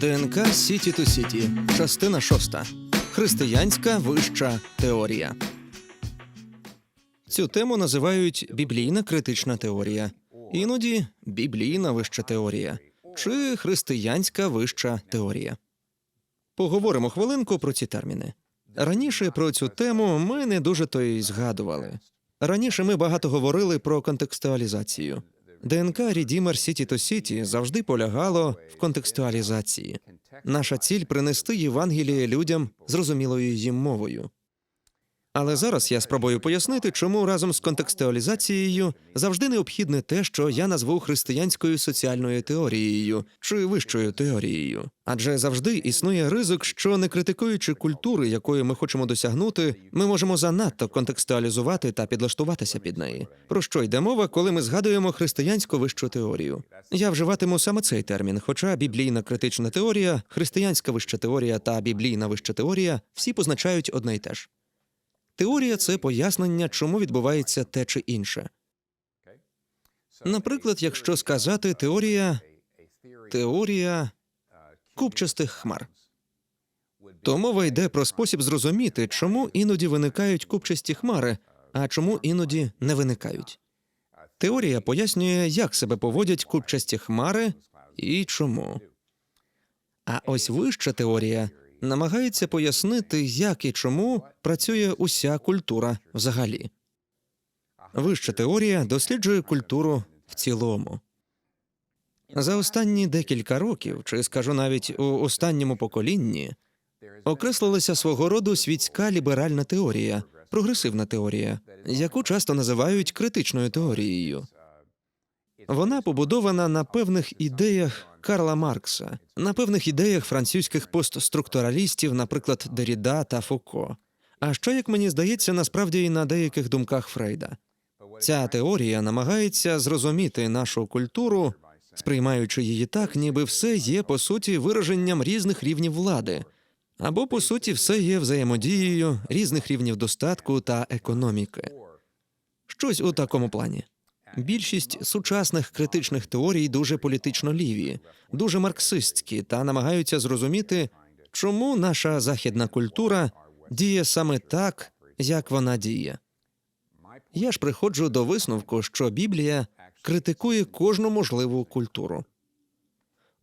ДНК Сіті ту Сіті, частина шоста. Християнська вища теорія. Цю тему називають біблійна критична теорія, іноді біблійна вища теорія чи християнська вища теорія. Поговоримо хвилинку про ці терміни. Раніше про цю тему ми не дуже то й згадували. Раніше ми багато говорили про контекстуалізацію. ДНК Redeemer City to City завжди полягало в контекстуалізації. Наша ціль принести Євангеліє людям зрозумілою їм мовою. Але зараз я спробую пояснити, чому разом з контекстуалізацією завжди необхідне те, що я назву християнською соціальною теорією чи вищою теорією. Адже завжди існує ризик, що не критикуючи культури, якої ми хочемо досягнути, ми можемо занадто контекстуалізувати та підлаштуватися під неї. Про що йде мова, коли ми згадуємо християнську вищу теорію? Я вживатиму саме цей термін, хоча біблійна критична теорія, християнська вища теорія та біблійна вища теорія всі позначають одне й те ж. Теорія це пояснення, чому відбувається те чи інше. Наприклад, якщо сказати теорія теорія купчастих хмар, то мова йде про спосіб зрозуміти, чому іноді виникають купчасті хмари, а чому іноді не виникають. Теорія пояснює, як себе поводять купчасті хмари і чому. А ось вища теорія намагається пояснити, як і чому працює уся культура взагалі. Вища теорія досліджує культуру в цілому. За останні декілька років, чи скажу навіть у останньому поколінні, окреслилася свого роду світська ліберальна теорія, прогресивна теорія, яку часто називають критичною теорією. Вона побудована на певних ідеях Карла Маркса, на певних ідеях французьких постструктуралістів, наприклад, Деріда та Фуко. А ще, як мені здається, насправді і на деяких думках Фрейда. Ця теорія намагається зрозуміти нашу культуру, сприймаючи її так, ніби все є по суті вираженням різних рівнів влади, або по суті все є взаємодією різних рівнів достатку та економіки. Щось у такому плані. Більшість сучасних критичних теорій дуже політично ліві, дуже марксистські та намагаються зрозуміти, чому наша західна культура діє саме так, як вона діє. Я ж приходжу до висновку, що Біблія критикує кожну можливу культуру.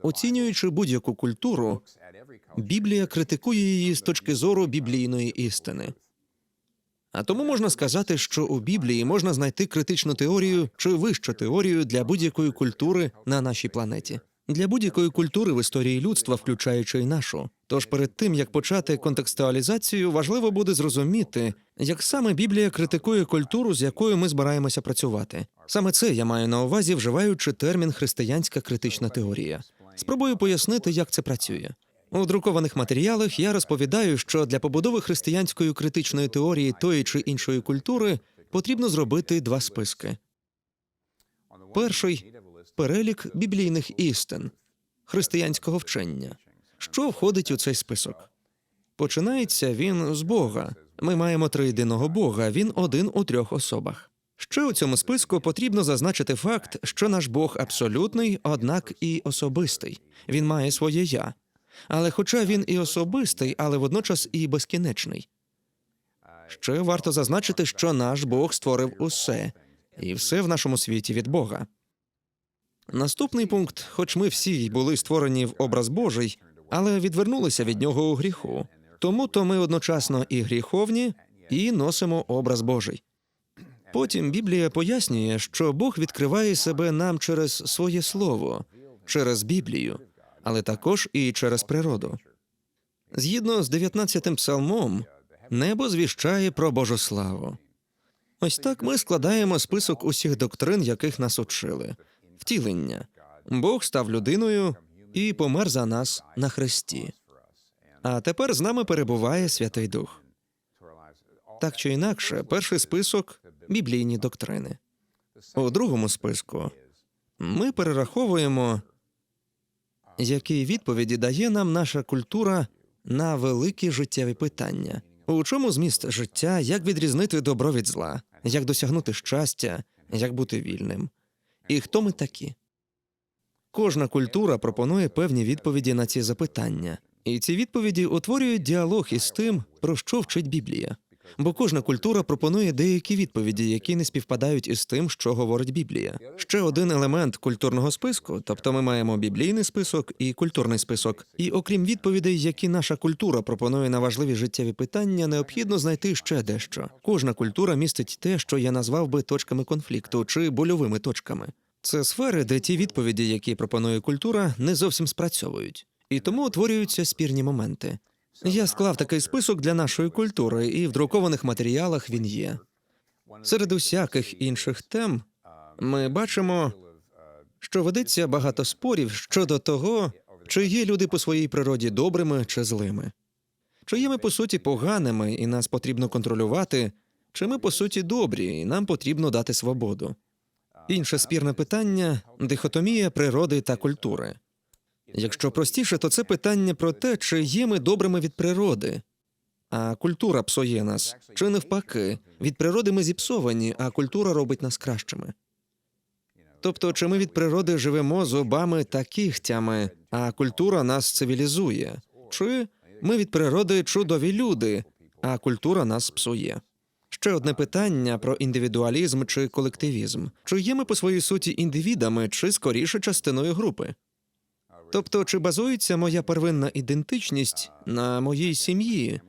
Оцінюючи будь-яку культуру, Біблія критикує її з точки зору біблійної істини. А тому можна сказати, що у Біблії можна знайти критичну теорію чи вищу теорію для будь-якої культури на нашій планеті, для будь-якої культури в історії людства, включаючи й нашу. Тож перед тим як почати контекстуалізацію, важливо буде зрозуміти, як саме Біблія критикує культуру, з якою ми збираємося працювати. Саме це я маю на увазі, вживаючи термін християнська критична теорія. Спробую пояснити, як це працює. У друкованих матеріалах я розповідаю, що для побудови християнської критичної теорії тої чи іншої культури потрібно зробити два списки. Перший перелік біблійних істин християнського вчення. Що входить у цей список? Починається він з Бога. Ми маємо триєдиного Бога, він один у трьох особах. Ще у цьому списку потрібно зазначити факт, що наш Бог абсолютний, однак і особистий. Він має своє я. Але хоча він і особистий, але водночас і безкінечний. Ще варто зазначити, що наш Бог створив усе, і все в нашому світі від Бога. Наступний пункт, хоч ми всі були створені в образ Божий, але відвернулися від нього у гріху. Тому то ми одночасно і гріховні, і носимо образ Божий. Потім Біблія пояснює, що Бог відкриває себе нам через своє слово, через Біблію, але також і через природу. Згідно з 19-тим псалмом, небо звіщає про Божу славу. Ось так ми складаємо список усіх доктрин, яких нас учили. Втілення. Бог став людиною і помер за нас на хресті. А тепер з нами перебуває Святий Дух. Так чи інакше, перший список біблійні доктрини. У другому списку ми перераховуємо, які відповіді дає нам наша культура на великі життєві питання. У чому зміст життя, як відрізнити добро від зла, як досягнути щастя, як бути вільним? І хто ми такі? Кожна культура пропонує певні відповіді на ці запитання, і ці відповіді утворюють діалог із тим, про що вчить Біблія. Бо кожна культура пропонує деякі відповіді, які не співпадають із тим, що говорить Біблія. Ще один елемент культурного списку, тобто ми маємо біблійний список і культурний список. І окрім відповідей, які наша культура пропонує на важливі життєві питання, необхідно знайти ще дещо. Кожна культура містить те, що я назвав би точками конфлікту чи больовими точками. Це сфери, де ті відповіді, які пропонує культура, не зовсім спрацьовують, і тому утворюються спірні моменти. Я склав такий список для нашої культури, і в друкованих матеріалах він є. Серед усяких інших тем ми бачимо, що ведеться багато спорів щодо того, чи є люди по своїй природі добрими чи злими, чи є ми по суті поганими, і нас потрібно контролювати, чи ми по суті добрі, і нам потрібно дати свободу. Інше спірне питання дихотомія природи та культури. Якщо простіше, то це питання про те, чи є ми добрими від природи, а культура псує нас, чи навпаки, від природи ми зіпсовані, а культура робить нас кращими. Тобто, чи ми від природи живемо зубами та кігтями, а культура нас цивілізує, чи ми від природи чудові люди, а культура нас псує. Ще одне питання про індивідуалізм чи колективізм. Чи є ми по своїй суті індивідами, чи скоріше частиною групи? Тобто, чи базується моя первинна ідентичність на моїй сім'ї,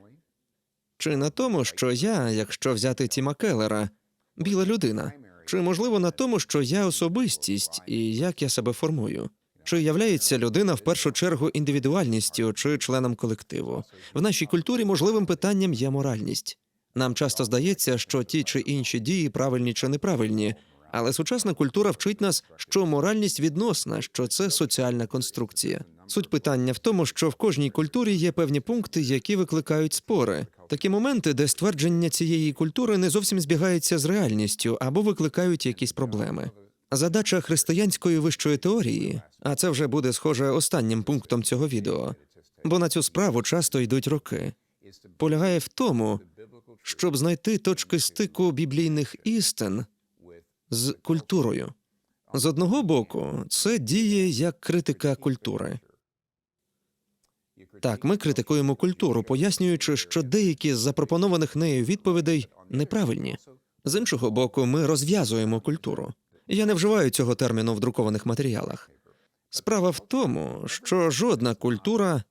чи на тому, що я, якщо взяти Тіма Келлера, біла людина, чи можливо на тому, що я особистість і як я себе формую? Чи являється людина в першу чергу індивідуальністю чи членом колективу? В нашій культурі можливим питанням є моральність. Нам часто здається, що ті чи інші дії правильні чи неправильні, але сучасна культура вчить нас, що моральність відносна, що це соціальна конструкція. Суть питання в тому, що в кожній культурі є певні пункти, які викликають спори. Такі моменти, де ствердження цієї культури не зовсім збігається з реальністю або викликають якісь проблеми. Задача християнської вищої теорії, а це вже буде схоже останнім пунктом цього відео, бо на цю справу часто йдуть роки, полягає в тому, щоб знайти точки стику біблійних істин з культурою. З одного боку, це діє як критика культури. Так, ми критикуємо культуру, пояснюючи, що деякі з запропонованих нею відповідей неправильні. З іншого боку, ми розв'язуємо культуру. Я не вживаю цього терміну в друкованих матеріалах. Справа в тому, що жодна культура,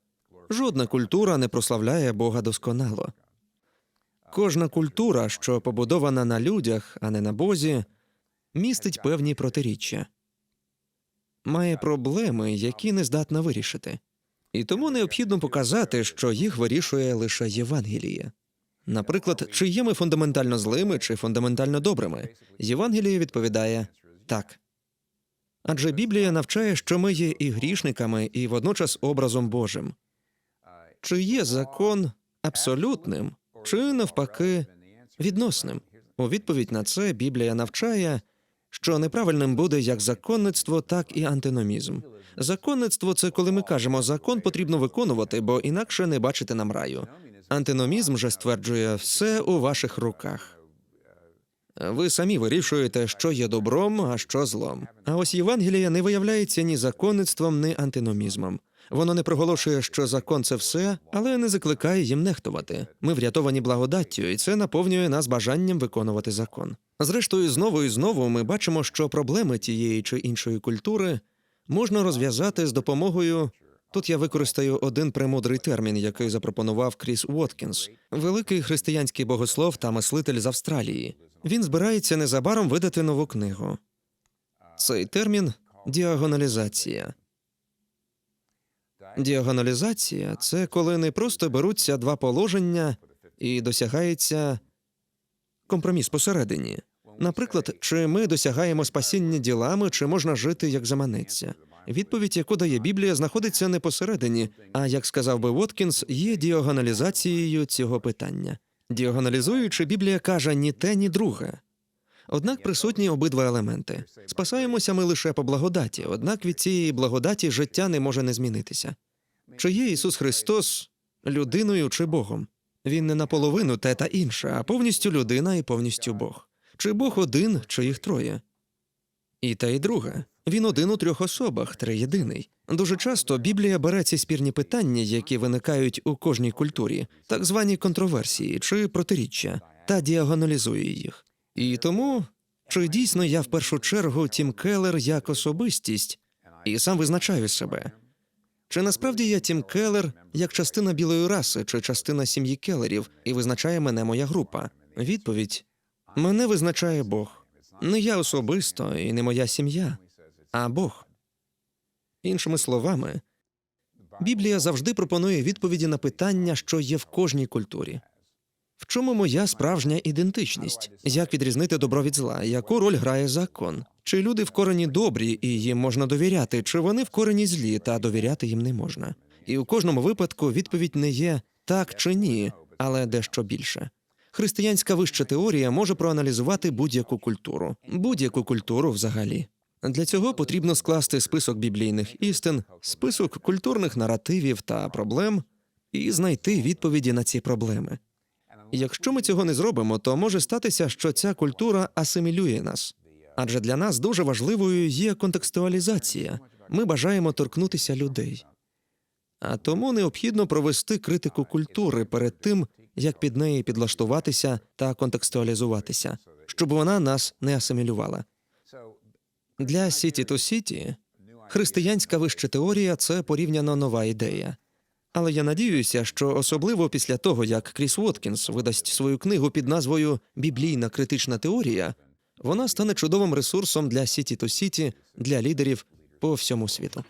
жодна культура не прославляє Бога досконало. Кожна культура, що побудована на людях, а не на Бозі, містить певні протиріччя, має проблеми, які не здатна вирішити. І тому необхідно показати, що їх вирішує лише Євангеліє. Наприклад, чи є ми фундаментально злими чи фундаментально добрими? Євангеліє відповідає так. Адже Біблія навчає, що ми є і грішниками, і водночас образом Божим. Чи є закон абсолютним, чи навпаки відносним? У відповідь на це Біблія навчає, що неправильним буде як законництво, так і антиномізм. Законництво це коли ми кажемо, закон потрібно виконувати, бо інакше не бачити нам раю. Антиномізм же стверджує все у ваших руках. Ви самі вирішуєте, що є добром, а що злом. А ось Євангелія не виявляється ні законництвом, ні антиномізмом. Воно не проголошує, що закон це все, але не закликає їм нехтувати. Ми врятовані благодаттю, і це наповнює нас бажанням виконувати закон. Зрештою, знову і знову ми бачимо, що проблеми тієї чи іншої культури можна розв'язати з допомогою. Тут я використаю один премудрий термін, який запропонував Кріс Уоткінс, великий християнський богослов та мислитель з Австралії. Він збирається незабаром видати нову книгу. Цей термін діагоналізація. Діагоналізація це коли не просто беруться два положення і досягається компроміс посередині. Наприклад, чи ми досягаємо спасіння ділами, чи можна жити як заманеться. Відповідь, яку дає Біблія, знаходиться не посередині, а як сказав би Воткінс, є діагоналізацією цього питання. Діагоналізуючи, Біблія каже ні те, ні друге. Однак присутні обидва елементи. Спасаємося ми лише по благодаті, однак від цієї благодаті життя не може не змінитися. Чи є Ісус Христос людиною чи Богом? Він не наполовину те та інше, а повністю людина і повністю Бог. Чи Бог один, чи їх троє? І те, і друге. Він один у трьох особах, триєдиний. Дуже часто Біблія бере ці спірні питання, які виникають у кожній культурі, так звані контроверсії чи протиріччя, та діагоналізує їх. І тому, чи дійсно я в першу чергу Тім Келлер як особистість і сам визначаю себе? Чи насправді я Тім Келлер як частина білої раси чи частина сім'ї Келлерів, і визначає мене моя група? Відповідь: мене визначає Бог. Не я особисто і не моя сім'я, а Бог. Іншими словами, Біблія завжди пропонує відповіді на питання, що є в кожній культурі. В чому моя справжня ідентичність? Як відрізнити добро від зла? Яку роль грає закон? Чи люди в корені добрі і їм можна довіряти, чи вони в корені злі та довіряти їм не можна? І у кожному випадку відповідь не є так чи ні, але дещо більше. Християнська вища теорія може проаналізувати будь-яку культуру, будь-яку культуру взагалі. Для цього потрібно скласти список біблійних істин, список культурних наративів та проблем і знайти відповіді на ці проблеми. Якщо ми цього не зробимо, то може статися, що ця культура асимілює нас. Адже для нас дуже важливою є контекстуалізація. Ми бажаємо торкнутися людей. А тому необхідно провести критику культури перед тим, як під неї підлаштуватися та контекстуалізуватися, щоб вона нас не асимілювала. Для Сіті то Сіті християнська вища теорія це порівняно нова ідея. Але я надіюся, що особливо після того, як Кріс Воткінс видасть свою книгу під назвою Біблійна критична теорія, вона стане чудовим ресурсом для Сіті то Сіті для лідерів по всьому світу.